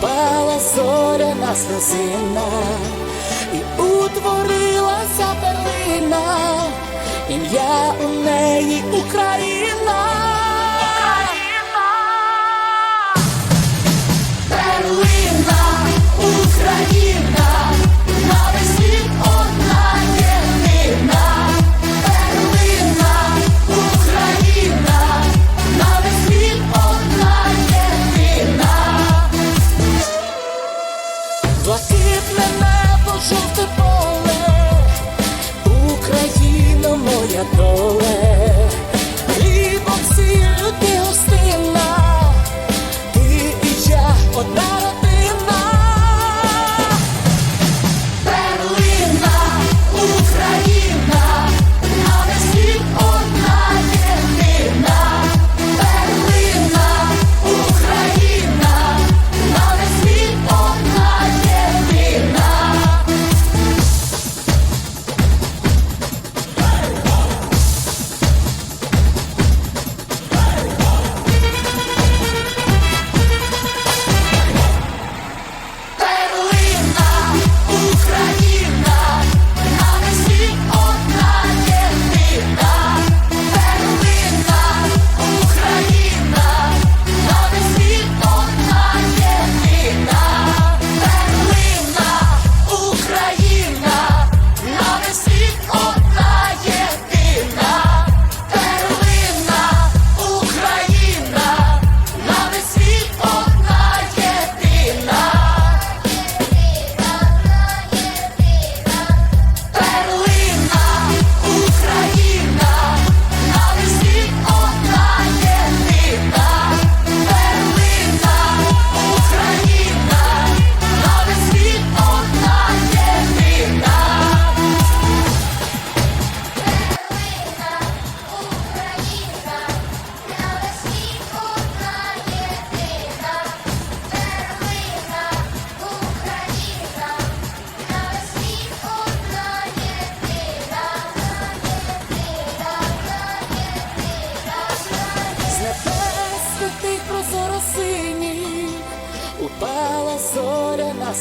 Пала зоря на слезина і утворилася перлина, ім'я у неї Україна. go.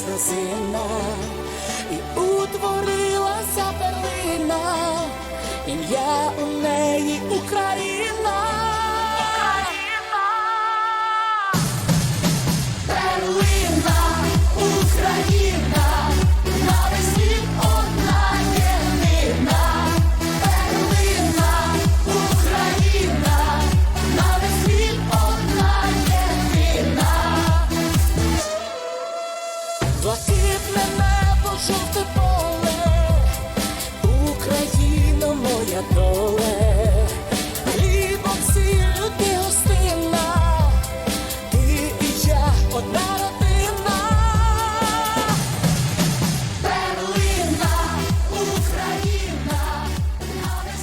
the same блакитне небо, жовте поле, Україна моя доле.